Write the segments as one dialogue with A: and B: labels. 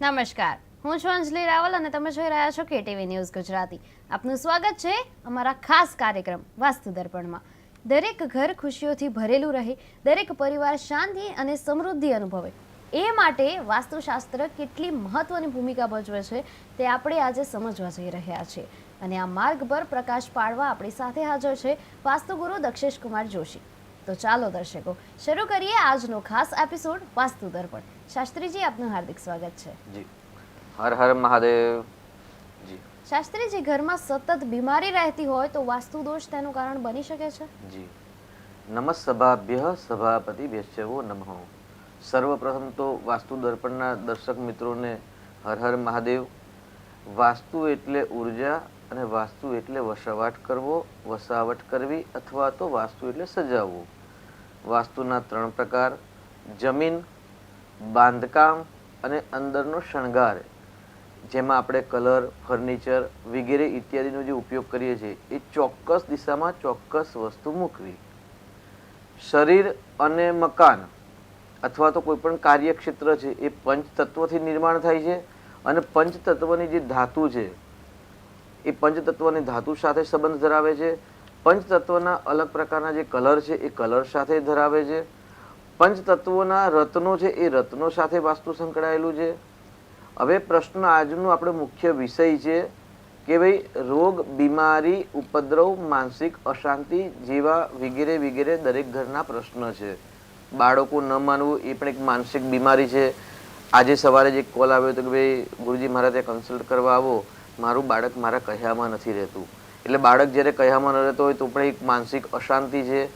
A: નમસ્કાર. હું છું અંજલિ રાવલ અને તમે જોઈ રહ્યા છો કેટીવી ન્યૂઝ ગુજરાતી. આપનું સ્વાગત છે અમારા ખાસ કાર્યક્રમ વાસ્તુ દર્પણમાં. દરેક ઘર ખુશીઓથી ભરેલું રહે, દરેક પરિવાર શાંતિ અને સમૃદ્ધિ અનુભવે. એ માટે વાસ્તુશાસ્ત્ર કેટલી મહત્વની ભૂમિકા ભજવે છે તે આપણે આજે સમજવા જઈ રહ્યા છીએ અને આ માર્ગ પર પ્રકાશ પાડવા આપણી સાથે હાજર છે વાસ્તુગુરુ દક્ષેશ કુમાર જોશી. તો ચાલો દર્શકો, શરૂ કરીએ આજનો ખાસ એપિસોડ વાસ્તુ દર્પણ. શાસ્ત્રીજી આપનું હાર્દિક સ્વાગત છે.
B: જી. હર હર મહાદેવ. જી.
A: શાસ્ત્રીજી ઘરમાં સતત બીમારી રહેતી હોય તો વાસ્તુ દોષ તેનું કારણ બની શકે છે?
B: જી. નમસ્સભાભ્ય સભાપતિભ્યશ્ચવો નમઃ. સર્વપ્રથમ તો વાસ્તુ દર્પણના દર્શક મિત્રોને હર હર મહાદેવ. વાસ્તુ એટલે ઊર્જા અને વાસ્તુ એટલે વસાવટ કરવો વસાવટ કરવી અથવા તો વાસ્તુ એટલે સજાવવું. વાસ્તુના ત્રણ પ્રકાર. જમીન બાંધકામ અને અંદરનો શણગાર, જેમાં આપણે કલર, ફર્નિચર વગેરે ઇત્યાદિનો જે ઉપયોગ કરીએ છીએ, એ ચોક્કસ દિશામાં ચોક્કસ વસ્તુ મૂકવી. શરીર અને મકાન, અથવા તો કોઈ પણ કાર્યક્ષેત્ર છે, એ પંચતત્વથી નિર્માણ થાય છે અને પંચતત્વની જે ધાતુ છે, એ પંચતત્વની ધાતુ સાથે સંબંધ ધરાવે છે. પંચતત્વના અલગ પ્રકારના જે કલર છે, એ કલર સાથે ધરાવે છે. પંચતત્વોના રત્નો છે, એ રત્નો સાથે વાસ્તુ સંકળાયેલું છે. હવે પ્રશ્ન આજનો આપણો મુખ્ય વિષય છે કે ભાઈ, રોગ, બીમારી, ઉપદ્રવ, માનસિક અશાંતિ જેવા વગેરે વગેરે દરેક ઘરના પ્રશ્ન છે. બાળકો ન માનવું એ પણ એક માનસિક બીમારી છે. આજે સવારે જે કોલ આવ્યો હતો કે ભાઈ, ગુરુજી મારા ત્યાં કન્સલ્ટ કરવા આવો. મારું બાળક મારા કહ્યામાં નથી રહેતું. એટલે બાળક જ્યારે કહ્યામાં ન રહેતો હોય તો પણ એક માનસિક અશાંતિ છે.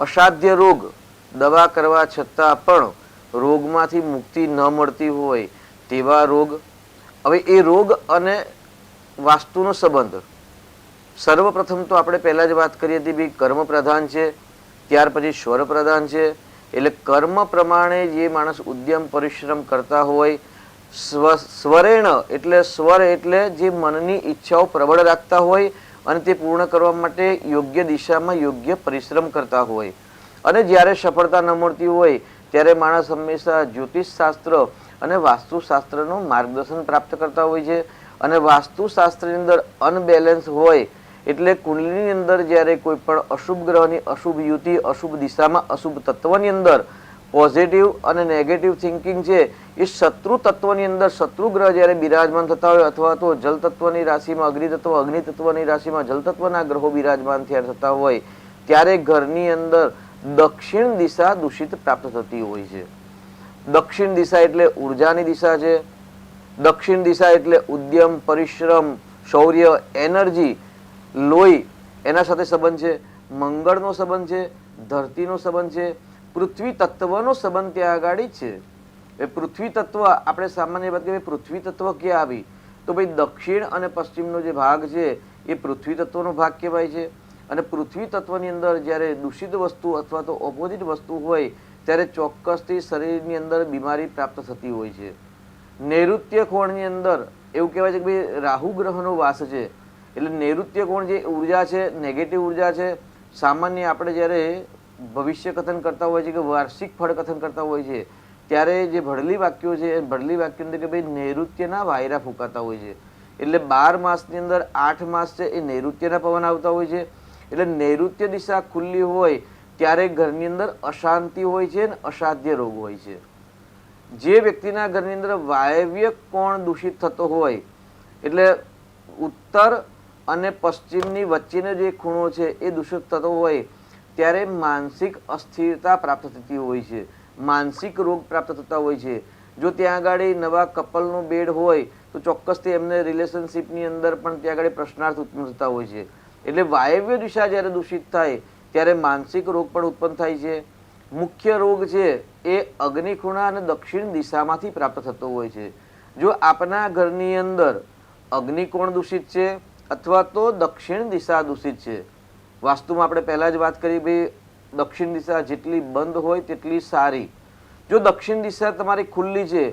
B: અસાધ્ય રોગ દવા કરવા છતાં પણ રોગમાંથી મુક્તિ ન મળતી હોય તેવા રોગ. હવે એ રોગ અને વાસ્તુનો સંબંધ. સર્વપ્રથમ તો આપણે પહેલાં જ વાત કરી હતી ભાઈ કર્મ પ્રધાન છે, ત્યાર પછી સ્વર પ્રધાન છે, એટલે કર્મ પ્રમાણે જે માણસ ઉદ્યમ પરિશ્રમ કરતા હોય, સ્વ, સ્વરેણ એટલે સ્વર એટલે જે મનની ઈચ્છાઓ પ્રબળ રાખતા હોય અને તે પૂર્ણ કરવા માટે યોગ્ય દિશામાં યોગ્ય પરિશ્રમ કરતા હોય. અને જ્યારે સફળતા ન મળતી હોય, ત્યારે માણસ હંમેશા જ્યોતિષ શાસ્ત્ર અને વાસ્તુશાસ્ત્રનું માર્ગદર્શન પ્રાપ્ત કરતા હોય છે. અને વાસ્તુશાસ્ત્રની અંદર અનબેલેન્સ હોય, એટલે કુંડલીની અંદર જ્યારે કોઈ પણ અશુભ ગ્રહની અશુભ યુતિ, અશુભ દિશામાં અશુભ તત્વની અંદર પોઝિટિવ અને નેગેટિવ થિંકિંગ છે, એ શત્રુ તત્વની અંદર શત્રુ ગ્રહ જ્યારે બિરાજમાન થતા હોય અથવા તો જલ તત્વની રાશિમાં અગ્નિ તત્વ, અગ્નિ તત્વની રાશિમાં જલ તત્વના ગ્રહો બિરાજમાન થયા થતા હોય, ત્યારે ઘરની અંદર દક્ષિણ દિશા દૂષિત પ્રાપ્ત થતી હોય છે. દક્ષિણ દિશા એટલે ઉર્જાની દિશા છે. દક્ષિણ દિશા એટલે ઉદ્યમ, પરિશ્રમ, શૌર્ય, એનર્જી, લોહી, એના સાથે સંબંધ છે. મંગળનો સંબંધ છે, ધરતીનો સંબંધ છે, પૃથ્વી તત્વનો સંબંધ ત્યાં આગળ છે. એ પૃથ્વી તત્વ, આપણે સામાન્ય વાત કરીએ, પૃથ્વી તત્વ ક્યાં આવી? તો ભાઈ દક્ષિણ અને પશ્ચિમનો જે ભાગ છે, એ પૃથ્વી તત્વનો ભાગ કહેવાય છે. અને પૃથ્વી તત્વની અંદર જ્યારે દૂષિત વસ્તુ અથવા તો ઓપોઝિટ વસ્તુ હોય, ત્યારે ચોક્કસથી શરીરની અંદર બીમારી પ્રાપ્ત થતી હોય છે. નૈઋત્ય કોણની અંદર એવું કહેવાય છે કે ભાઈ રાહુ ગ્રહનો વાસ છે. એટલે નૈઋત્ય કોણ જે ઊર્જા છે નેગેટિવ ઊર્જા છે, સામાન્ય આપણે જ્યારે ભવિષ્ય કથન કરતા હોય છે કે વાર્ષિક ફળ કથન કરતા હોય છે, ત્યારે જે ભડલી વાક્યો છે, એ ભડલી વાક્યો અંદર કે ભાઈ નૈઋત્યના વાયરા ફૂંકાતા હોય છે. એટલે બાર માસની અંદર આઠ માસ છે એ નૈઋત્યના પવન આવતા હોય છે. એટલે નૈઋત્ય દિશા ખુલ્લી હોય ત્યારે ઘરની અંદર અશાંતિ હોય છે અને અસાધ્ય રોગ હોય છે. જે વ્યક્તિના ઘરની અંદર વાયવ્ય કોણ દૂષિત થતો હોય, એટલે ઉત્તર અને પશ્ચિમની વચ્ચેનો જે ખૂણો છે એ દૂષિત થતો હોય, ત્યારે માનસિક અસ્થિરતા પ્રાપ્ત થતી હોય છે. માનસિક રોગ પ્રાપ્ત થતા હોય છે. જો ત્યાં આગળ નવા કપલનો બેડ હોય, તો ચોક્કસથી એમને રિલેશનશિપની અંદર પણ ત્યાં આગળ પ્રશ્નાર્થ ઉત્પન્ન થતા હોય છે. એટલે વાયવ્ય દિશા જ્યારે દૂષિત થાય, ત્યારે માનસિક રોગ પણ ઉત્પન્ન થાય છે. મુખ્ય રોગ છે એ અગ્નિખૂણા અને દક્ષિણ દિશામાંથી પ્રાપ્ત થતો હોય છે. જો આપના ઘરની અંદર અગ્નિકોણ દૂષિત છે અથવા તો દક્ષિણ દિશા દૂષિત છે? વાસ્તુમાં આપણે પહેલાં જ વાત કરી ભાઈ, દક્ષિણ દિશા જેટલી બંધ હોય તેટલી સારી. જો દક્ષિણ દિશા તમારી ખુલ્લી છે,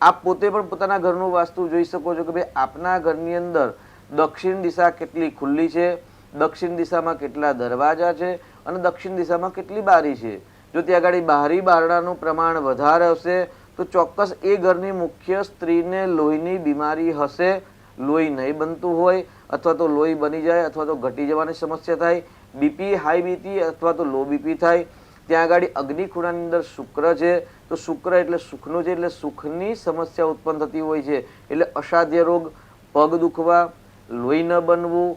B: આપ પોતે પણ પોતાના ઘરનું વાસ્તુ જોઈ શકો છો કે ભાઈ આપના ઘરની અંદર દક્ષિણ દિશા કેટલી ખુલ્લી છે? દક્ષિણ દિશામાં કેટલા દરવાજા છે? અને દક્ષિણ દિશામાં કેટલી બારી છે? જો ત્યાં આગળ બારી બારણાનું પ્રમાણ વધારે હશે, તો ચોક્કસ એ ઘરની મુખ્ય સ્ત્રીને લોહીની બીમારી હશે. લોહી નહીં બનતું હોય, અથવા તો લોહી બની જાય, અથવા તો ઘટી જવાની સમસ્યા થાય. બીપી હાઈ બીપી અથવા તો લો બીપી થાય. ત્યાં આગળ અગ્નિ ખૂણાની અંદર શુક્ર છે. તો શુક્ર એટલે સુખનું છે, એટલે સુખની સમસ્યા ઉત્પન્ન થતી હોય છે. એટલે અસાધ્ય રોગ, પગ દુખવા લોહી ન બનવું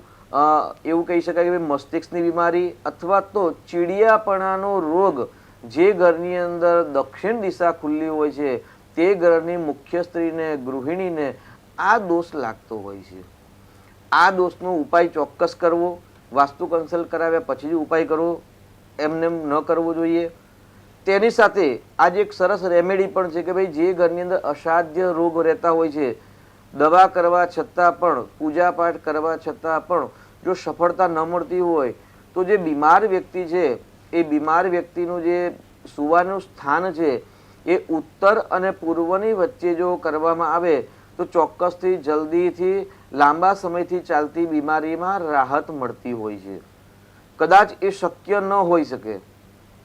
B: એવું કહી શકાય કે મસ્તિષ્કની બીમારી અથવા તો ચીડિયાપણાનો રોગ જે ઘરની અંદર દક્ષિણ દિશા ખુલ્લી હોય છે, તે ઘરની મુખ્ય સ્ત્રીને, ગૃહિણીને આ દોષ લાગતો હોય છે. આ દોષનો ઉપાય ચોક્કસ કરવો, વાસ્તુ કન્સલ્ટ કરાવ્યા પછી જ ઉપાય કરવો, એમને એમ ન કરવો જોઈએ. તેની સાથે આજે એક સરસ રેમેડી પણ છે કે ભાઈ જે ઘરની અંદર અસાધ્ય રોગ રહેતા હોય છે દવા કરવા છતાં પણ પૂજા પાઠ કરવા છતાં પણ, જો સફળતા ન મળતી હોય, તો જે બીમાર વ્યક્તિ છે, એ બીમાર વ્યક્તિનું જે સુવાનું સ્થાન છે, એ ઉત્તર અને પૂર્વની વચ્ચે જો કરવામાં આવે, તો ચોક્કસથી જલ્દીથી, લાંબા સમયથી ચાલતી બીમારીમાં રાહત મળતી હોય છે. કદાચ એ શક્ય ન હોઈ શકે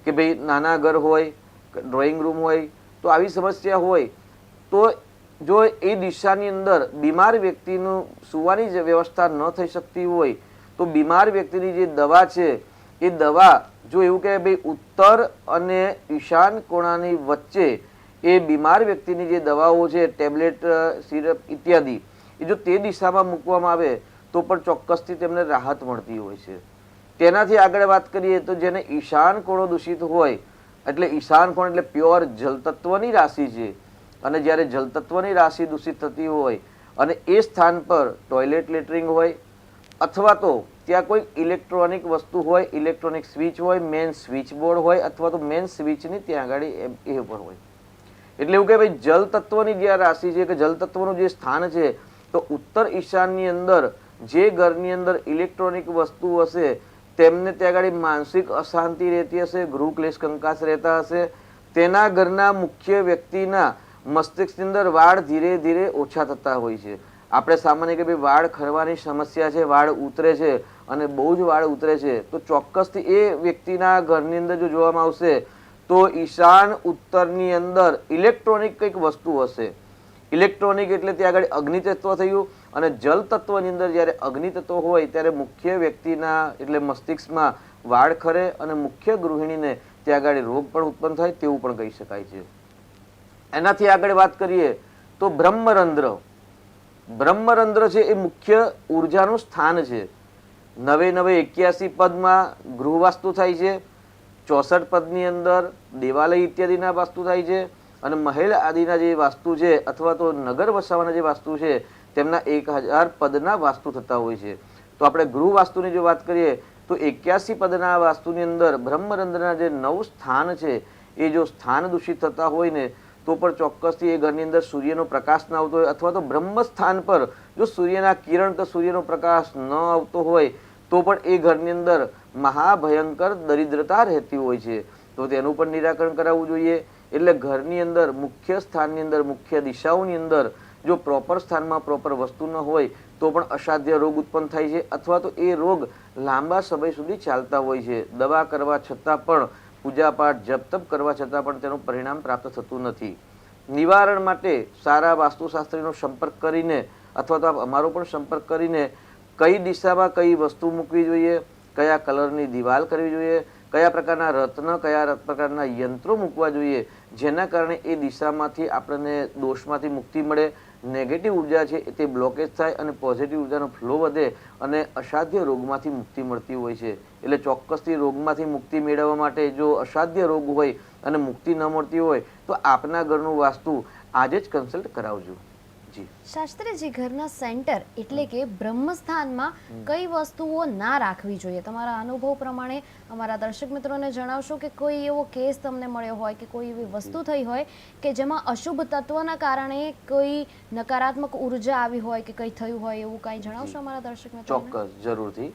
B: કે ભાઈ નાના ઘર હોય, ડ્રોઈંગ રૂમ હોય, તો આવી સમસ્યા હોય, તો જો એ દિશાની અંદર બીમાર વ્યક્તિનું સુવાની વ્યવસ્થા ન થઈ શકતી હોય, તો બીમાર વ્યક્તિની જે દવા છે, એ દવા જો એવું કહે ભાઈ ઉત્તર અને ઈશાન કોણાની વચ્ચે એ બીમાર વ્યક્તિની જે દવાઓ છે, ટેબ્લેટ સિરપ ઇત્યાદિ, એ જો તે દિશામાં મૂકવામાં આવે, તો પણ ચોક્કસથી તેમને રાહત મળતી હોય છે. તેનાથી આગળ વાત કરીએ તો જેને ઈશાન કોણો દૂષિત હોય, એટલે ઈશાન કોણ એટલે પ્યોર જલતત્વની રાશિ છે અને જ્યારે જલતત્વની રાશિ દૂષિત થતી હોય અને એ સ્થાન પર ટોયલેટ લેટરિંગ હોય, અથવા તો ત્યાં કોઈ ઇલેક્ટ્રોનિક વસ્તુ હોય, ઇલેક્ટ્રોનિક સ્વિચ હોય મેન સ્વિચ બોર્ડ હોય, અથવા તો મેન સ્વિચની ત્યાં આગળ એ- ઉપર હોય. એટલે એવું કે ભાઈ જલતત્વની જે આ રાશિ છે કે જલતત્વનું જે સ્થાન છે, તો ઉત્તર ઈશાનની અંદર જે ઘરની અંદર ઇલેક્ટ્રોનિક વસ્તુ હશે, તેમને ત્યાં આગળ માનસિક અશાંતિ રહેતી હશે, ગૃહ ક્લેશ કંકાસ રહેતા હશે. તેના ઘરના મુખ્ય વ્યક્તિના મસ્તિષ્કની અંદર વાળ ધીરે ધીરે ઓછા થતા હોય છે. આપણે સામાન્ય કે ભાઈ વાળ ખરવાની સમસ્યા છે, વાળ ઉતરે છે અને બહુ જ વાળ ઉતરે છે, તો ચોક્કસથી એ વ્યક્તિના ઘરની અંદર જો જોવામાં આવશે, તો ઈશાન ઉત્તરની અંદર ઇલેક્ટ્રોનિક કંઈક વસ્તુ હશે. ઇલેક્ટ્રોનિક એટલે ત્યાં આગળ અગ્નિ તત્વ થયું અને જલ તત્વની અંદર જ્યારે અગ્નિ તત્વ હોય ત્યારે મુખ્ય વ્યક્તિના એટલે મસ્તિષ્કમાં વાળ ખરે અને મુખ્ય ગૃહિણીને ત્યાં આગળ રોગ પણ ઉત્પન્ન થાય તેવું પણ કહી શકાય છે. એનાથી આગળ વાત કરીએ તો બ્રહ્મરંધ્ર. બ્રહ્મરંધ્ર છે એ મુખ્ય ઉર્જાનું સ્થાન છે. નવે નવે એક્યાસી પદમાં ગૃહ વાસ્તુ થાય છે, ચોસઠ પદની અંદર દેવાલય ઇત્યાદિના વાસ્તુ થાય છે અને મહેલ આદિના જે વાસ્તુ છે અથવા તો નગર વસાવાના જે વાસ્તુ છે તેમના એક હજાર પદના વાસ્તુ થતા હોય છે. તો આપણે ગૃહ વાસ્તુની જો વાત કરીએ તો એક્યાસી પદના વાસ્તુની અંદર બ્રહ્મરંધ્રના જે નવ સ્થાન છે એ જો સ્થાન દૂષિત થતા હોય ને તો પણ ચોક્કસથી એ ઘરની અંદર સૂર્યનો પ્રકાશ ન આવતો હોય અથવા તો બ્રહ્મસ્થાન પર જો સૂર્યના કિરણ કે સૂર્યનો પ્રકાશ ન આવતો હોય, તો પણ એ ઘરની અંદર મહાભયંકર દરિદ્રતા રહેતી હોય છે. તો તેનું પણ નિરાકરણ કરાવવું જોઈએ. એટલે ઘરની અંદર, મુખ્ય સ્થાનની અંદર, મુખ્ય દિશાઓની અંદર, જો પ્રોપર સ્થાનમાં પ્રોપર વસ્તુ ન હોય, તો પણ અસાધ્ય રોગ ઉત્પન્ન થાય છે. અથવા તો એ રોગ લાંબા સમય સુધી ચાલતા હોય છે. દવા કરવા છતાં પણ પૂજાપાઠ જપતપ કરવા છતાં પણ તેનું પરિણામ પ્રાપ્ત થતું નથી. નિવારણ માટે સારા વાસ્તુશાસ્ત્રીનો સંપર્ક કરીને અથવા તો અમારો પણ સંપર્ક કરીને કઈ દિશામાં કઈ વસ્તુ મૂકવી જોઈએ, કયા કલરની દિવાલ કરવી જોઈએ, કયા પ્રકારના રત્ન, કયા પ્રકારના યંત્રો મૂકવા જોઈએ, જેના કારણે એ દિશામાંથી આપણને દોષમાંથી મુક્તિ મળે નેગેટિવ ઊર્જા છે તે બ્લોકેજ થાય અને પોઝિટિવ ઉર્જાનો ફ્લો વધે અને અસાધ્ય રોગમાંથી મુક્તિ મળતી હોય છે. એટલે ચોક્કસથી રોગમાંથી મુક્તિ મેળવવા માટે જો અસાધ્ય રોગ હોય અને મુક્તિ ન મળતી હોય, તો આપના ઘરનું વાસ્તુ આજે જ કન્સલ્ટ કરાવજો.
A: શાસ્ત્રીજી ઘરના સેન્ટર એટલે કે બ્રહ્મસ્થાનમાં કઈ વસ્તુઓ ના રાખવી જોઈએ? તમારા અનુભવ પ્રમાણે અમારા દર્શક મિત્રોને જણાવશો કે કોઈ એવો કેસ તમને મળ્યો હોય કે કોઈ એવી વસ્તુ થઈ હોય કે જેમાં અશુભ તત્વના કારણે કોઈ નકારાત્મક ઊર્જા આવી હોય કે કંઈ થયું હોય એવું કાંઈ જણાવશો અમારા દર્શક મિત્રો
B: ચોક્કસ જરૂરથી.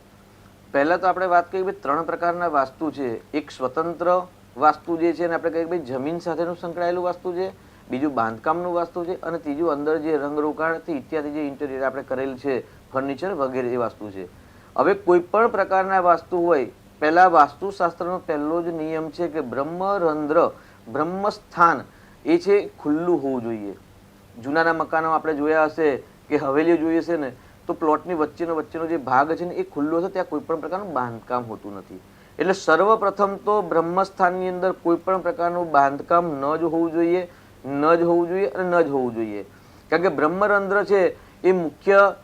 B: પહેલા તો આપણે વાત કરીએ કે ભાઈ ત્રણ પ્રકારના વાસ્તુ છે. એક સ્વતંત્ર વાસ્તુ જે છે અને આપણે કહીએ ભાઈ જમીન સાથેનું સંકળાયેલું વાસ્તુ છે. બીજું બાંધકામનું વાસ્તુ છે અને ત્રીજું અંદર જે રંગરોકાણથી ઇત્યાદિ જે ઇન્ટેરિયર આપણે કરેલ છે ફર્નિચર વગેરે એ વાસ્તુ છે. હવે કોઈ પણ પ્રકારના વાસ્તુ હોય, પહેલાં વાસ્તુશાસ્ત્રનો પહેલો જ નિયમ છે કે બ્રહ્મરંધ્ર બ્રહ્મસ્થાન એ છે ખુલ્લું હોવું જોઈએ. જૂનાના મકાનો આપણે જોયા હશે કે હવેલીઓ જોઈએ છે ને, તો પ્લોટની વચ્ચેનો વચ્ચેનો જે ભાગ છે ને એ ખુલ્લો છે ત્યાં કોઈ પણ પ્રકારનું બાંધકામ હોતું નથી. એટલે સર્વપ્રથમ તો બ્રહ્મસ્થાનની અંદર કોઈ પણ પ્રકારનું બાંધકામ ન જ હોવું જોઈએ. ન જ હોવું જોઈએ અને ન જ હોવું જોઈએ. કારણ કે બ્રહ્મરંધ્ર છે, એ મુખ્ય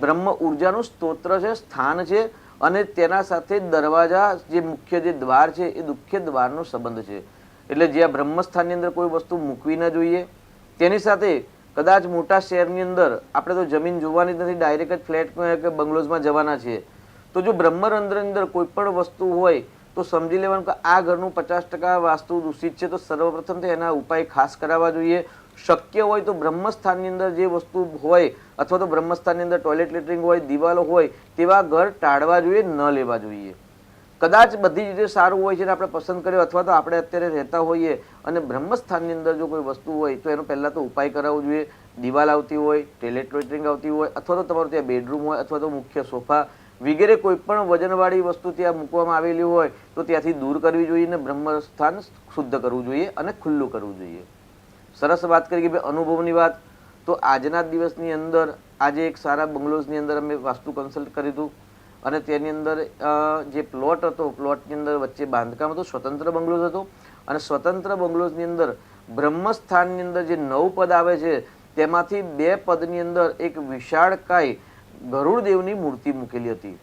B: બ્રહ્મ ઉર્જાનું સ્તોત્ર છે, સ્થાન છે, અને તેના સાથે દરવાજા, જે મુખ્ય જે દ્વાર છે, એ મુખ્ય દ્વારનો સંબંધ છે. એટલે જ્યાં બ્રહ્મસ્થાનની અંદર કોઈ વસ્તુ મૂકવી ન જોઈએ. તેની સાથે કદાચ મોટા શહેરની અંદર, આપણે તો જમીન જોવાની નથી, ડાયરેક્ટ જ ફ્લેટ કે બંગલોઝમાં જવાના છીએ તો જો બ્રહ્મરંધ્રની અંદર કોઈ પણ વસ્તુ હોય તો સમજી લેવાનું કે આ ઘરનું પચાસ ટકા વાસ્તુ દૂષિત છે, તો સર્વપ્રથમ તો એના ઉપાય ખાસ કરાવવા જોઈએ. શક્ય હોય તો બ્રહ્મસ્થાનની અંદર જે વસ્તુ હોય અથવા તો બ્રહ્મસ્થાનની અંદર ટોયલેટ લેટરિંગ હોય, દિવાલો હોય, તેવા ઘર ટાળવા જોઈએ, ન લેવા જોઈએ. કદાચ બધી રીતે સારું હોય છે ને આપણે પસંદ કર્યો, અથવા તો આપણે અત્યારે રહેતા હોઈએ અને બ્રહ્મસ્થાનની અંદર જો કોઈ વસ્તુ હોય, તો એનો પહેલાં તો ઉપાય કરાવવો જોઈએ. દિવાલ આવતી હોય ટોયલેટ લેટરિંગ આવતી હોય, અથવા તો તમારું ત્યાં બેડરૂમ હોય, અથવા તો મુખ્ય સોફા વગેરે કોઈ પણ વજનવાળી વસ્તુ ત્યાં મૂકવામાં આવેલી હોય, તો ત્યાંથી દૂર કરવી જોઈએ અને બ્રહ્મસ્થાન શુદ્ધ કરવું જોઈએ અને ખુલ્લું કરવું જોઈએ. સરસ વાત કરી કે ભાઈ અનુભવની વાત. તો આજના દિવસની અંદર આજે એક સારા બંગલોઝની અંદર અમે વાસ્તુ કન્સલ્ટ કર્યું હતું અને તેની અંદર જે પ્લોટ હતો પ્લોટની અંદર વચ્ચે બાંધકામ હતું, સ્વતંત્ર બંગલોઝ હતો. અને સ્વતંત્ર બંગલોઝની અંદર બ્રહ્મસ્થાનની અંદર જે નવ પદ આવે છે, તેમાંથી બે પદની અંદર એક વિશાળકાય ગરુડ દેવની મૂર્તિ મૂકેલી હતી.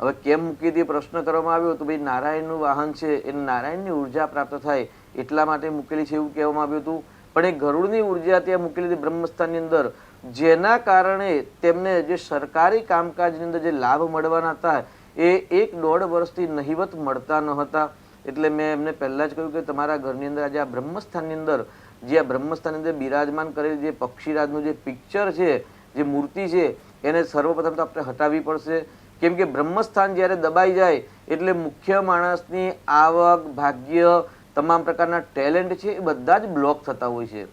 B: હવે કેમ મૂકી હતી પ્રશ્ન કરવામાં આવ્યો તો ભાઈ નારાયણનું વાહન છે, એ નારાયણની ઊર્જા પ્રાપ્ત થાય એટલા માટે મૂકેલી છે એવું કહેવામાં આવ્યું હતું. પણ એ ગરુડની ઊર્જા ત્યાં મૂકેલી હતી બ્રહ્મસ્થાનની અંદર. જેના કારણે તેમને જે સરકારી કામકાજની અંદર જે લાભ મળવાના હતા, એ એક દોઢ વર્ષથી નહિવત મળતા ન હતા. એટલે મેં એમને પહેલાં જ કહ્યું કે તમારા ઘરની અંદર આજે આ બ્રહ્મસ્થાનની અંદર, જે આ બ્રહ્મસ્થાનની અંદર બિરાજમાન કરેલી જે પક્ષીરાજનું જે પિક્ચર છે, જે મૂર્તિ છે એને સર્વપ્રથમ તો આપણે હટાવવી પડશે. કેમ કે બ્રહ્મસ્થાન જ્યારે દબાઈ જાય, એટલે મુખ્ય માણસની આવક, ભાગ્ય, તમામ પ્રકારના ટેલેન્ટ છે એ બધા જ બ્લોક થતા હોય છે.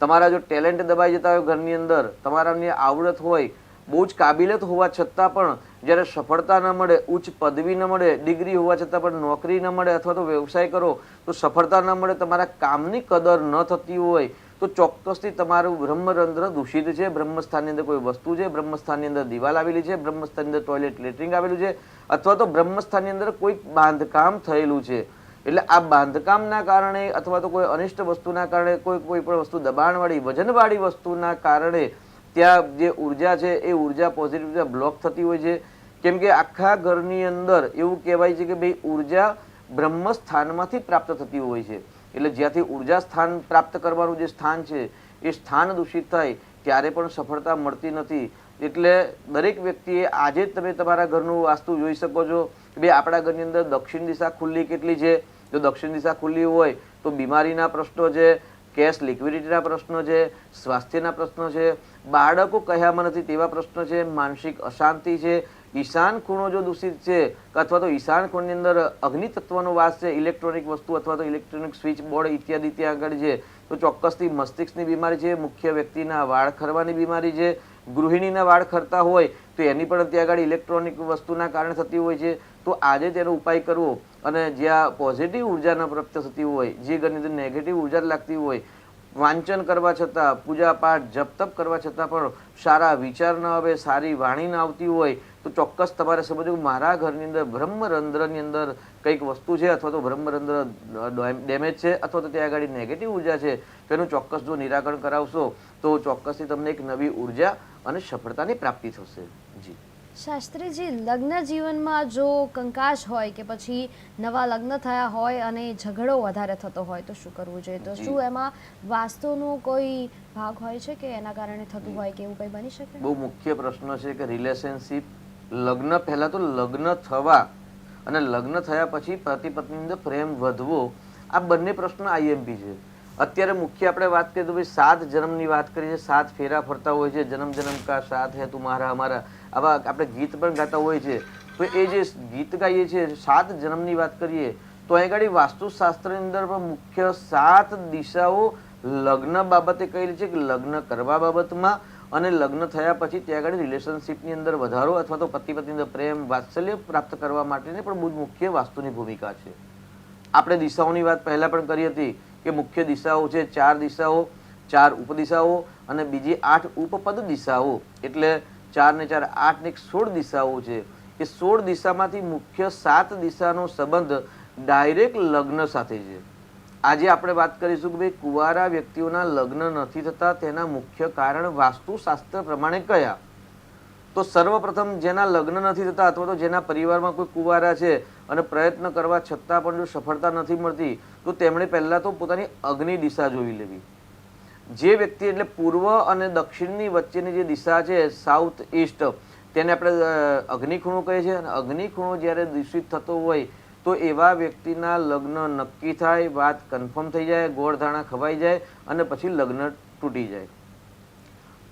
B: તમારા જો ટેલેન્ટ દબાઈ જતા હોય ઘરની અંદર, તમારાની આવડત હોય, બહુ જ કાબિલિયત હોવા છતાં પણ જ્યારે સફળતા ન મળે, ઉચ્ચ પદવી ન મળે, ડિગ્રી હોવા છતાં પણ નોકરી ન મળે અથવા તો વ્યવસાય કરો, તો સફળતા ન મળે, તમારા કામની કદર ન થતી હોય તો ચોક્કસથી તમારું બ્રહ્મરંધ્ર દૂષિત છે. બ્રહ્મસ્થાનની અંદર કોઈ વસ્તુ છે. બ્રહ્મસ્થાનની અંદર દિવાલ આવેલી છે. બ્રહ્મસ્થાનની અંદર ટોયલેટ લેટરિંગ આવેલું છે. અથવા તો બ્રહ્મસ્થાનની અંદર કોઈ બાંધકામ થયેલું છે. એટલે આ બાંધકામના કારણે અથવા તો કોઈ અનિષ્ટ વસ્તુના કારણે, કોઈ કોઈ પણ વસ્તુ દબાણવાળી, વજનવાળી વસ્તુના કારણે ત્યાં જે ઊર્જા છે એ ઊર્જા પોઝિટિવ ઊર્જા બ્લોક થતી હોય છે. કેમ કે આખા ઘરની અંદર એવું કહેવાય છે કે ભાઈ ઊર્જા બ્રહ્મસ્થાનમાંથી પ્રાપ્ત થતી હોય છે. એટલે જ્યાંથી ઊર્જા સ્થાન પ્રાપ્ત કરવાનું જે સ્થાન છે, એ સ્થાન દૂષિત થાય, ત્યારે પણ સફળતા મળતી નથી. એટલે દરેક વ્યક્તિએ આજે તમે તમારા ઘરનું વાસ્તુ જોઈ શકો છો. કે આપણા ઘરની અંદર દક્ષિણ દિશા ખુલ્લી કેટલી છે? જો દક્ષિણ દિશા ખુલ્લી હોય, તો બીમારીના પ્રશ્નો છે, કેશ લિક્વિડિટીના પ્રશ્નો છે, સ્વાસ્થ્યના પ્રશ્નો છે, બાળકો કહ્યામાં નથી તેવા પ્રશ્નો છે, માનસિક અશાંતિ છે ઈશાન ખૂણો જો દૂષિત છે, અથવા તો ઈશાન ખૂણની અંદર અગ્નિ તત્વનો વાસ છે, ઇલેક્ટ્રોનિક વસ્તુ અથવા તો ઇલેક્ટ્રોનિક સ્વિચ, બોર્ડ ઇત્યાદિ ત્યાં આગળ છે, તો ચોક્કસથી મસ્તિષ્કની બીમારી છે, મુખ્ય વ્યક્તિના વાળ ખરવાની બીમારી છે, ગૃહિણીના વાળ ખરતા હોય, તો એની પણ ત્યાં આગળ ઇલેક્ટ્રોનિક વસ્તુના કારણે થતી હોય છે, તો આજે તેનો ઉપાય કરવો અને જ્યાં પોઝિટિવ ઊર્જા ન પ્રાપ્ત થતી હોય, જે અંદર નેગેટિવ ઊર્જા લાગતી હોય, વાંચન કરવા છતાં પૂજા પાઠ જપ કરવા છતાં પણ સારા વિચાર ન આવે, સારી વાણી ન આવતી હોય તો ચોક્કસ તમારે સમજવું મારા ઘરની અંદર બ્રહ્મરંધ્રની અંદર કંઈક વસ્તુ છે અથવા તો બ્રહ્મરંધ્ર ડેમેજ છે અથવા તો ત્યાં આગળ નેગેટિવ ઊર્જા છે તેનું ચોક્કસ જો નિરાકરણ કરાવશો તો ચોક્કસથી તમને એક નવી ઊર્જા અને સફળતાની પ્રાપ્તિ થશે. જી.
A: શાસ્ત્રીજી લગ્ન જીવનમાં જો કંકાશ હોય કે પછી નવા લગ્ન થયા હોય અને ઝઘડો વધારે થતો હોય તો શું કરવું જોઈએ? તો શું એમાં વાસ્તુનો કોઈ ભાગ હોય છે કે એના કારણે થતું હોય કે એવું કંઈ બની શકે?
B: બહુ મુખ્ય પ્રશ્ન છે કે રિલેશનશિપ લગ્ન પહેલા તો લગ્ન થવા અને લગ્ન થયા પછી પતિ પત્ની અંદર પ્રેમ વધવો, આ બંને પ્રશ્ન આઈએમપી છે. અત્યારે મુખ્ય આપણે વાત કરીએ તો ભાઈ સાત જન્મની વાત કરીએ સાત ફેરા ફરતા હોય છે, જન્મ જન્મ કા સાથ હે તું મારા, અમારા, આવા આપણે ગીત પણ ગાતા હોય છે. તો એ જે ગીત ગાઈએ છીએ, સાત જન્મની વાત કરીએ, તો અહીં આગળ વાસ્તુશાસ્ત્રની અંદર પણ મુખ્ય સાત દિશાઓ લગ્ન બાબતે કહેલી છે કે લગ્ન કરવા બાબતમાં અને લગ્ન થયા પછી ત્યાં આગળ રિલેશનશિપની અંદર વધારો અથવા તો પતિ પત્ની અંદર પ્રેમ, વાત્સલ્ય પ્રાપ્ત કરવા માટેની પણ બહુ મુખ્ય વાસ્તુની ભૂમિકા છે. આપણે દિશાઓની વાત પહેલાં પણ કરી હતી કે મુખ્ય દિશાઓ છે ચાર દિશાઓ, ચાર ઉપદિશાઓ અને બીજી આઠ ઉપપદ દિશાઓ. એટલે ચાર ને ચાર આઠ ને એક સોળ દિશાઓ છે. એ સોળ દિશામાંથી મુખ્ય સાત દિશાનો સંબંધ ડાયરેક્ટ લગ્ન સાથે છે. આજે આપણે વાત કરીશું કે ભાઈ કુવારા વ્યક્તિઓના લગ્ન નથી થતા, તેના મુખ્ય કારણ વાસ્તુશાસ્ત્ર પ્રમાણે કયા? તો સર્વપ્રથમ જેના લગ્ન નથી થતા અથવા તો જેના પરિવારમાં કોઈ કુવારા છે અને પ્રયત્ન કરવા છતાં પણ જો સફળતા નથી મળતી, તો તેમણે પહેલાં તો પોતાની અગ્નિ દિશા જોઈ લેવી. જે વ્યક્તિ એટલે પૂર્વ અને દક્ષિણની વચ્ચેની જે દિશા છે સાઉથ ઈસ્ટ તેને આપણે અગ્નિ ખૂણો કહીએ છીએ અને અગ્નિ ખૂણો જ્યારે દૂષિત થતો હોય તો એવા વ્યક્તિના લગ્ન નક્કી થાય, વાત કન્ફર્મ થઈ જાય ગોળધાણા ખવાઈ જાય અને પછી લગ્ન તૂટી જાય.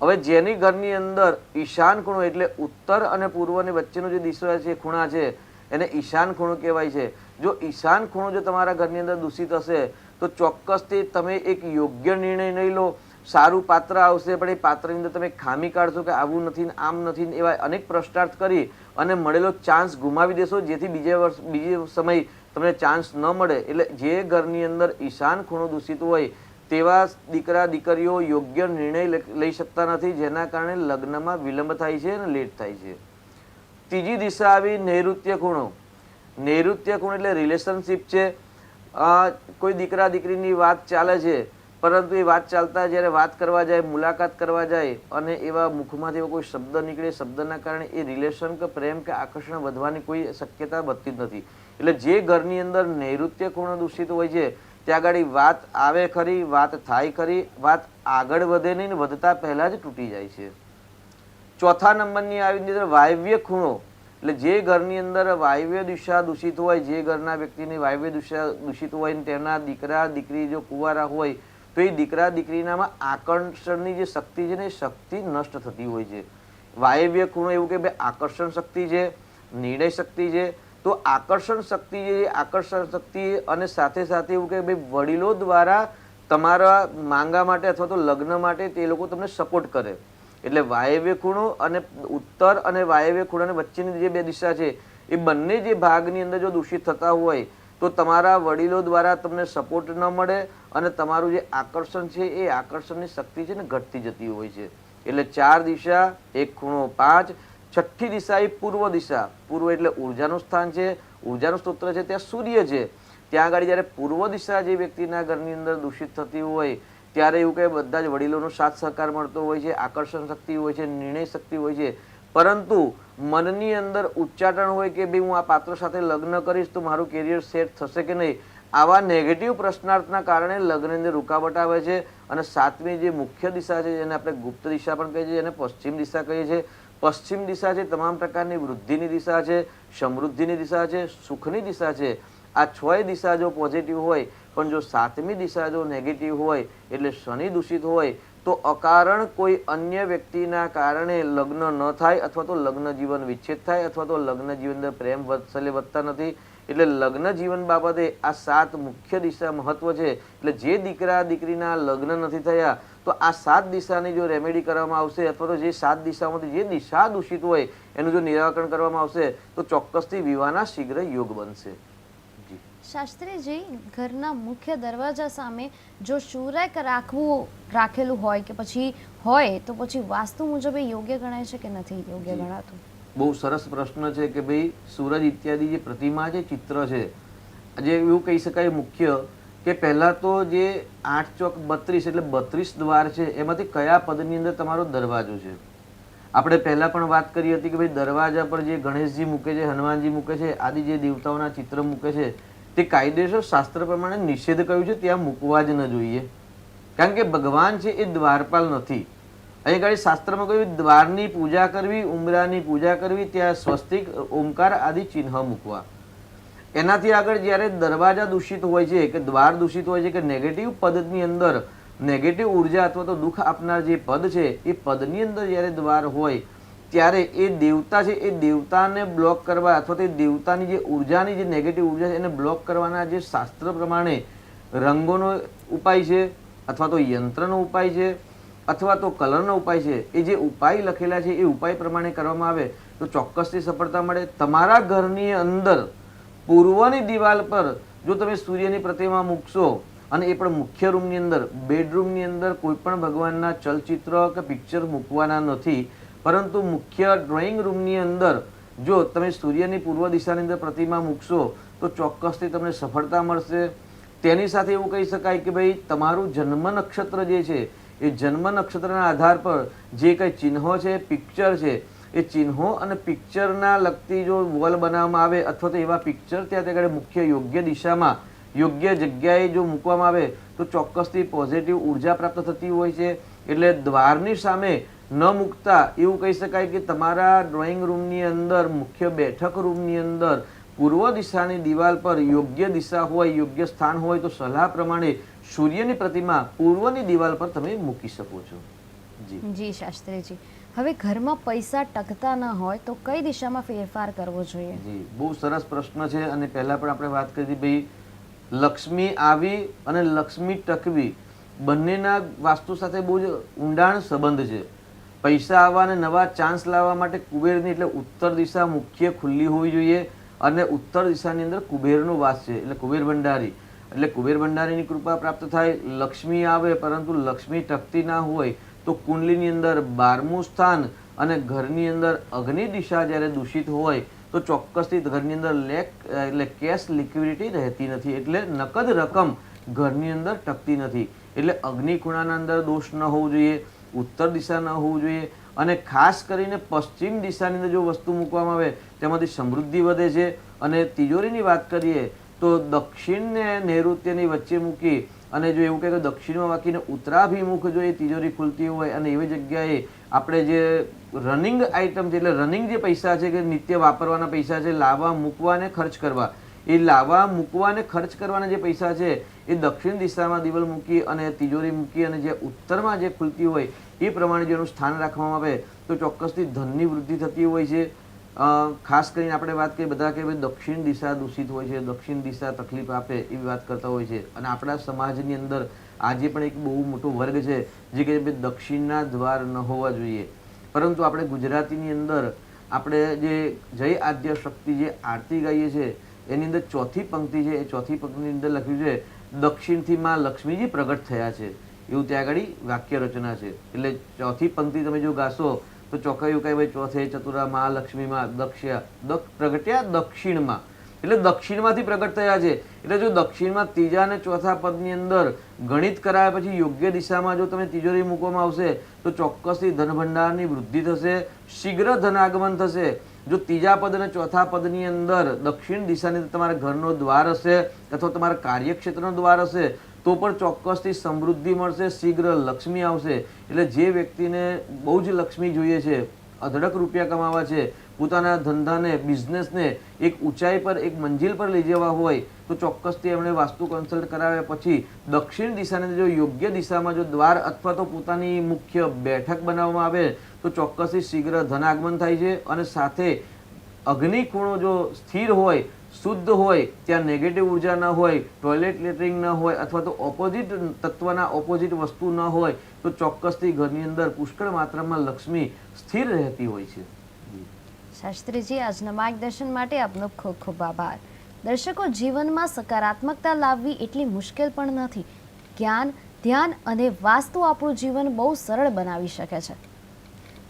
B: હવે જેની ઘરની અંદર ઈશાન ખૂણો એટલે ઉત્તર અને પૂર્વની વચ્ચેનો જે દિશા છે ખૂણા છે, એને ઈશાન ખૂણો કહેવાય છે. જો ઈશાન ખૂણો જો તમારા ઘરની અંદર દૂષિત હશે, તો ચોક્કસથી તમે એક યોગ્ય નિર્ણય નહીં લો. સારું પાત્ર આવશે, પણ એ પાત્રની અંદર તમે ખામી કાઢશો કે આવું નથી ને આમ નથી ને એવા અનેક પ્રશ્નાર્થ કરી અને મળેલો ચાન્સ ગુમાવી દેશો, જેથી બીજે વર્ષ, બીજે સમય તમને ચાન્સ ન મળે. એટલે જે ઘરની અંદર ઈશાન ખૂણો દૂષિત હોય, તેવા દીકરા, દીકરીઓ યોગ્ય નિર્ણય લઈ શકતા નથી, જેના કારણે લગ્નમાં વિલંબ થાય છે અને લેટ થાય છે. ત્રીજી દિશા આવી નૈઋત્ય ખૂણો. નૈઋત્ય ખૂણ એટલે રિલેશનશિપ છે. કોઈ દીકરા, દીકરીની વાત ચાલે છે પરંતુ એ વાત ચાલતા જ્યારે વાત કરવા જાય, મુલાકાત કરવા જાય અને એવા મુખમાંથી એવો કોઈ શબ્દ નીકળે, શબ્દના કારણે એ રિલેશન કે પ્રેમ કે આકર્ષણ વધવાની કોઈ શક્યતા વધતી જ નથી. એટલે જે ઘરની અંદર નૈઋત્ય ખૂણો દૂષિત હોય છે, ત્યાં આગળ વાત આવે ખરી, વાત થાય ખરી, વાત આગળ વધે નહીં વધતા પહેલાં જ તૂટી જાય છે. ચોથા નંબરની આવી અંદર વાયવ્ય ખૂણો. એટલે જે ઘરની અંદર વાયવ્ય દિશા દૂષિત હોય, જે ઘરના વ્યક્તિની વાયવ્ય દિશા દૂષિત હોય ને તેના દીકરા, દીકરી, જો કુંવારા હોય તો એ દીકરા દીકરીનામાં આકર્ષણની જે શક્તિ છે ને એ શક્તિ નષ્ટ થતી હોય છે. વાયવ્ય ખૂણો એવું કે ભાઈ આકર્ષણ શક્તિ છે, નિર્ણય શક્તિ છે, તો આકર્ષણ શક્તિ જે આકર્ષણ શક્તિ અને સાથે સાથે એવું કે ભાઈ વડીલો દ્વારા તમારા માંગા માટે અથવા તો લગ્ન માટે તે લોકો તમને સપોર્ટ કરે. એટલે વાયવ્ય ખૂણો અને ઉત્તર અને વાયવ્ય ખૂણાની વચ્ચેની જે બે દિશા છે, એ બંને જે ભાગની અંદર જો દૂષિત થતા હોય, તો તમારા વડીલો દ્વારા તમને સપોર્ટ ન મળે અને તમારું જે આકર્ષણ છે, એ આકર્ષણની શક્તિ છે ને ઘટતી જતી હોય છે. એટલે ચાર દિશા, એક ખૂણો પાંચ, છઠ્ઠી દિશા એ પૂર્વ દિશા. પૂર્વ એટલે ઉર્જાનું સ્થાન છે, ઉર્જાનું સ્ત્રોત્ર છે, ત્યાં સૂર્ય છે. ત્યાં આગળ જ્યારે પૂર્વ દિશા જે વ્યક્તિના ઘરની અંદર દૂષિત થતી હોય, ત્યારે એવું કે બધા જ વડીલોનો સાથ સહકાર મળતો હોય છે, આકર્ષણ શક્તિ હોય છે, નિર્ણય શક્તિ હોય છે. પરંતુ મનની અંદર ઉચ્ચાટન હોય કે, ભાઈ હું આ પાત્ર સાથે લગ્ન કરીશ તો મારું કેરિયર સેટ થશે કે નહીં? આવા નેગેટિવ પ્રશ્નાર્થના કારણે લગ્નની અંદર રૂકાવટ આવે છે અને સાતમી જે મુખ્ય દિશા છે, જેને આપણે ગુપ્ત દિશા પણ કહીએ છીએ એને પશ્ચિમ દિશા કહીએ છીએ, પશ્ચિમ દિશા છે તમામ પ્રકારની વૃદ્ધિની દિશા છે, સમૃદ્ધિની દિશા છે, સુખની દિશા છે. આ છ દિશા જો પોઝિટિવ હોય, પણ જો સાતમી દિશા જો નેગેટિવ હોય, એટલે શનિ દૂષિત હોય, તો અકારણ કોઈ અન્ય વ્યક્તિના કારણે લગ્ન ન થાય અથવા તો લગ્ન જીવન વિચ્છેદ થાય અથવા તો લગ્ન જીવન પ્રેમ વત્સલ્ય વધતા નથી. એટલે લગ્ન જીવન બાબતે આ સાત મુખ્ય દિશા મહત્વ છે. એટલે જે દીકરા દીકરીના લગ્ન નથી થયા તો આ સાત દિશાની જો રેમેડી કરવામાં આવશે અથવા તો જે સાત દિશામાંથી જે દિશા દૂષિત હોય એનું જો નિરાકરણ કરવામાં આવશે તો ચોક્કસથી વિવાહના શીઘ્ર યોગ બનશે.
A: શાસ્ત્રીજી ઘરના મુખ્ય દરવાજા સામે જો શૂરક રાખવું રાખેલું હોય કે પછી હોય તો પછી વાસ્તુ મુજબ એ યોગ્ય ગણાય છે કે નથી? યોગ્ય ગણાતું?
B: બહુ સરસ પ્રશ્ન છે કે ભાઈ સૂરજ ઇત્યાદિ જે પ્રતિમા છે, ચિત્ર છે જે એવું કહી શકાય મુખ્ય કે પહેલાં તો જે આઠ ચોક બત્રીસ એટલે બત્રીસ દ્વાર છે, એમાંથી કયા પદની અંદર તમારો દરવાજો છે? આપણે પહેલાં પણ વાત કરી હતી કે ભાઈ દરવાજા પર જે ગણેશજી મૂકે છે, હનુમાનજી મૂકે છે, આદિ જે દેવતાઓના ચિત્ર મૂકે છે, તે કાયદેસર શાસ્ત્ર પ્રમાણે નિષેધ કર્યું છે, ત્યાં મૂકવા જ ન જોઈએ. કારણ કે ભગવાન છે એ દ્વારપાલ નથી. અહીં આગળ શાસ્ત્રમાં કહ્યું, દ્વારની પૂજા કરવી, ઉમરાની પૂજા કરવી, ત્યાં સ્વસ્તિક, ઓમકાર આદિ ચિહ્ન મૂકવા. એનાથી આગળ જ્યારે દરવાજા દૂષિત હોય છે, કે દ્વાર દૂષિત હોય છે, કે નેગેટિવ પદની અંદર નેગેટિવ ઊર્જા અથવા તો દુઃખ આપનાર જે પદ છે, એ પદની અંદર જ્યારે દ્વાર હોય, ત્યારે એ દેવતા છે, એ દેવતાને બ્લોક કરવા અથવા તો દેવતાની જે ઉર્જાની જે નેગેટિવ ઊર્જા છે, એને બ્લોક કરવાના જે શાસ્ત્ર પ્રમાણે રંગોનો ઉપાય છે, અથવા તો યંત્રનો ઉપાય છે અથવા તો કલરનો ઉપાય છે, એ જે ઉપાય લખેલા છે, એ ઉપાય પ્રમાણે કરવામાં આવે, તો ચોક્કસથી સફળતા મળે. તમારા ઘરની અંદર પૂર્વની દિવાલ પર જો તમે સૂર્યની પ્રતિમા મૂકશો, અને એ પણ મુખ્ય રૂમની અંદર, બેડરૂમની અંદર કોઈ પણ ભગવાનના ચલચિત્ર કે પિક્ચર મૂકવાના નથી, પરંતુ મુખ્ય ડ્રોઈંગ રૂમની અંદર જો તમે સૂર્યની પૂર્વ દિશાની અંદર પ્રતિમા મૂકશો, તો ચોક્કસથી તમને સફળતા મળશે. તેની સાથે એવું કહી શકાય કે ભાઈ, તમારું જન્મ નક્ષત્ર જે છે એ જન્મ નક્ષત્રના આધાર પર જે કંઈ ચિહ્નો છે પિક્ચર છે, એ ચિહ્નો અને પિક્ચરના લગતી જો વોલ બનાવવામાં આવે અથવા તો એવા પિક્ચર ત્યાં ત્યાં મુખ્ય યોગ્ય દિશામાં, યોગ્ય જગ્યાએ જો મૂકવામાં આવે, તો ચોક્કસથી પોઝિટિવ ઊર્જા પ્રાપ્ત થતી હોય છે. એટલે દ્વારની સામે ન મૂકતા એવું કહી શકાય કે તમારા ડ્રોઈંગ રૂમની અંદર, મુખ્ય બેઠક રૂમની અંદર પૂર્વ દિશાની દિવાલ પર યોગ્ય દિશા હોય, યોગ્ય સ્થાન હોય, તો સલાહ પ્રમાણે સૂર્યની પ્રતિમા પૂર્વની દિવાલ પર તમે મૂકી શકો છો. જી.
A: જી શાસ્ત્રીજી. હવે ઘરમાં પૈસા ટકતા ન હોય તો કઈ દિશામાં ફેરફાર કરવો જોઈએ?
B: જી. બહુ સરસ પ્રશ્ન છે અને પહેલા પણ આપણે વાત કરી હતી ભાઈ લક્ષ્મી આવી અને લક્ષ્મી ટકવી. બંનેના વાસ્તુ સાથે બહુ જ ઊંડાણ સંબંધ છે. પૈસા આવવા અને નવા ચાન્સ લાવવા માટે કુબેરની એટલે ઉત્તર દિશા મુખ્ય ખુલ્લી હોવી જોઈએ અને ઉત્તર દિશાની અંદર કુબેરનો વાસ છે એટલે કુબેર ભંડારી. એટલે કુબેર ભંડારીની કૃપા પ્રાપ્ત થાય, લક્ષ્મી આવે, પરંતુ લક્ષ્મી ટકતી ના હોય, તો કુંડલીની અંદર બારમું સ્થાન અને ઘરની અંદર અગ્નિ દિશા જ્યારે દૂષિત હોય, તો ચોક્કસથી ઘરની અંદર લેક, એટલે કેશ લિક્વિડિટી રહેતી નથી, એટલે નકદ રકમ ઘરની અંદર ટકતી નથી. એટલે અગ્નિ ખૂણાના અંદર દોષ ન હોવું જોઈએ, ઉત્તર દિશા ન હોવું જોઈએ, અને ખાસ કરીને પશ્ચિમ દિશાની અંદર જો વસ્તુ મૂકવામાં આવે, તેમાંથી સમૃદ્ધિ વધે છે. અને તિજોરીની વાત કરીએ તો દક્ષિણને નૈઋત્યની વચ્ચે મૂકી અને જો એવું કહે તો દક્ષિણમાં વાંકીને ઉત્તરાભિમુખ જો એ તિજોરી ખુલતી હોય અને એવી જગ્યાએ આપણે જે રનિંગ આઇટમ છે, એટલે રનિંગ જે પૈસા છે કે નિત્ય વાપરવાના પૈસા છે લાવવા મૂકવા અને ખર્ચ કરવા. એ લાવવા મૂકવા અને ખર્ચ કરવાના જે પૈસા છે, એ દક્ષિણ દિશામાં દિવાલ મૂકી અને તિજોરી મૂકી અને જે ઉત્તરમાં જે ખુલતી હોય, એ પ્રમાણે જેનું સ્થાન રાખવામાં આવે, તો ચોક્કસથી ધનની વૃદ્ધિ થતી હોય છે. ખાસ કરીને આપણે વાત કરીએ બધા કે ભાઈ દક્ષિણ દિશા દૂષિત હોય છે, દક્ષિણ દિશા તકલીફ આપે એવી વાત કરતા હોય છે. અને આપણા સમાજની અંદર આજે પણ એક બહુ મોટો વર્ગ છે જે કે ભાઈ દક્ષિણના દ્વાર ન હોવા જોઈએ. પરંતુ આપણે ગુજરાતીની અંદર આપણે જે જય આદ્ય શક્તિ જે આરતી ગાઈએ છીએ એની અંદર ચોથી પંક્તિ છે, એ ચોથી પંક્તિની અંદર લખ્યું છે, દક્ષિણથી માં લક્ષ્મીજી પ્રગટ થયા છે. એવું ત્યાં આગળ વાક્ય રચના છે. એટલે ચોથી પંક્તિ તમે જો ગાશો તો એવું ભાઈ ચોથે ચતુરા મા લક્ષ્મીમાં દક્ષ પ્રગટ્યા દક્ષિણમાં. એટલે દક્ષિણમાંથી પ્રગટ થયા છે. એટલે જો દક્ષિણમાં ત્રીજા અને ચોથા પદની અંદર ગણિત કરાયા પછી યોગ્ય દિશામાં જો તમે તિજોરી મૂકવામાં આવશે, તો ચોક્કસથી ધનભંડારની વૃદ્ધિ થશે, શીઘ્ર ધનાગમન થશે. જો ત્રીજા પદ અને ચોથા પદની અંદર દક્ષિણ દિશાની તમારા ઘરનો દ્વાર હશે, અથવા તમારા કાર્યક્ષેત્રનો દ્વાર હશે તો પણ ચોક્કસથી સમૃદ્ધિ મળશે, શીઘ્ર લક્ષ્મી આવશે. એટલે જે વ્યક્તિને બહુ જ લક્ષ્મી જોઈએ છે અધડક રૂપિયા કમાવા છે, પોતાના ધંધાને, બિઝનેસને એક ઊંચાઈ પર, એક મંજિલ પર લઈ જવા હોય, તો ચોક્કસથી એમણે વાસ્તુ કન્સલ્ટ કરાવ્યા પછી દક્ષિણ દિશાને જો યોગ્ય દિશામાં જો દ્વાર અથવા તો પોતાની મુખ્ય બેઠક બનાવવામાં આવે, તો ચોક્કસથી શીઘ્ર ધનાગમન થાય છે અને સાથે અગ્નિ ખૂણો જો સ્થિર હોય શુદ્ધ હોય, ત્યાં નેગેટિવ ઊર્જા ન હોય ટોયલેટ લેટરિંગ ન હોય અથવા તો ઓપોઝિટ તત્વના ઓપોઝિટ વસ્તુ ન હોય, તો ચોક્કસથી ઘરની અંદર પુષ્કળ માત્રામાં લક્ષ્મી સ્થિર રહેતી હોય છે.
A: શાસ્ત્રીજી, આજના માર્ગદર્શન માટે આપનો ખૂબ ખૂબ આભાર. દર્શકો, જીવનમાં સકારાત્મકતા લાવવી એટલી મુશ્કેલ પણ નથી. જ્ઞાન, ધ્યાન અને વાસ્તુ આપણું જીવન બહુ સરળ બનાવી શકે છે.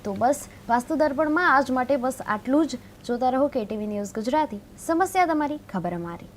A: તો બસ વાસ્તુ દર્પણમાં આજ માટે બસ આટલું જ. જોતા રહો કેટીવી ન્યૂઝ ગુજરાતી. સમસ્યા તમારી, ખબર અમારી.